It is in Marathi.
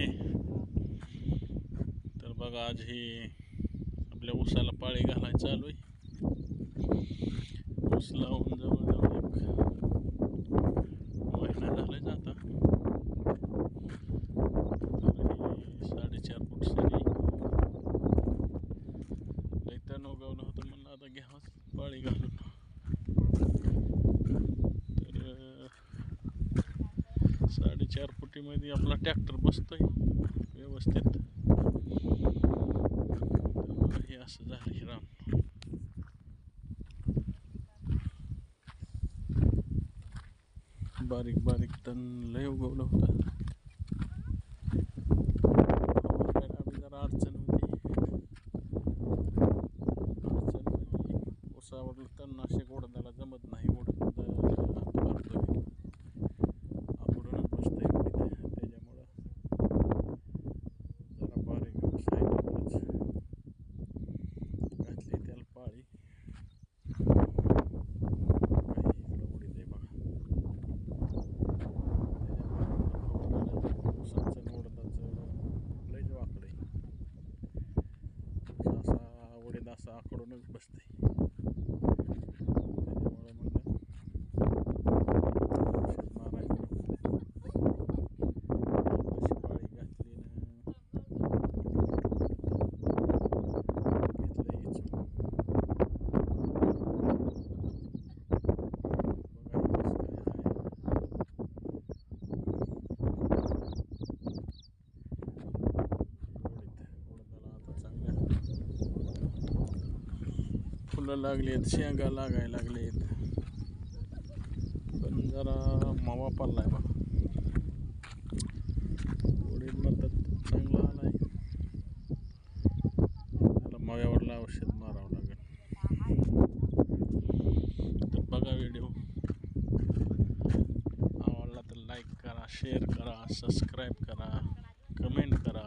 आहे. तर बघा आज ही आपल्या ऊसाला पाळी घालायला चालू आहे. ऊस लावून साडेचार फुटीमध्ये आपला ट्रॅक्टर बसतोय व्यवस्थित. हे असं झालं हे राम. बारीक बारीक तण लय उगवलं होतं. जरा अडचण होती. अडचण म्हणजे उसावर तणनाशक ओढण्याला जमत नाही ओढत करतोय आपडूनच बसतंय तिथे त्याच्यामुळं जरा बारीक ऊस आहे तेवढंच घातली त्याला पाळी काही इकडं उडीत आहे बघा त्याच्यामुळं ऊसाचं आणि उडदाचं लयच वाकडं आहे ऊस असा उडीद आकडूनच बसते. फुलं लागली आहेत शेंगा लागायला लागले आहेत पण जरा मावा पडलाय बघा. उडीद म्हणतात चांगला आलाय. त्याला माव्यावरला औषध मारावं लागेल. तर बघा व्हिडिओ आवडला तर लाईक करा शेअर करा सबस्क्राईब करा कमेंट करा.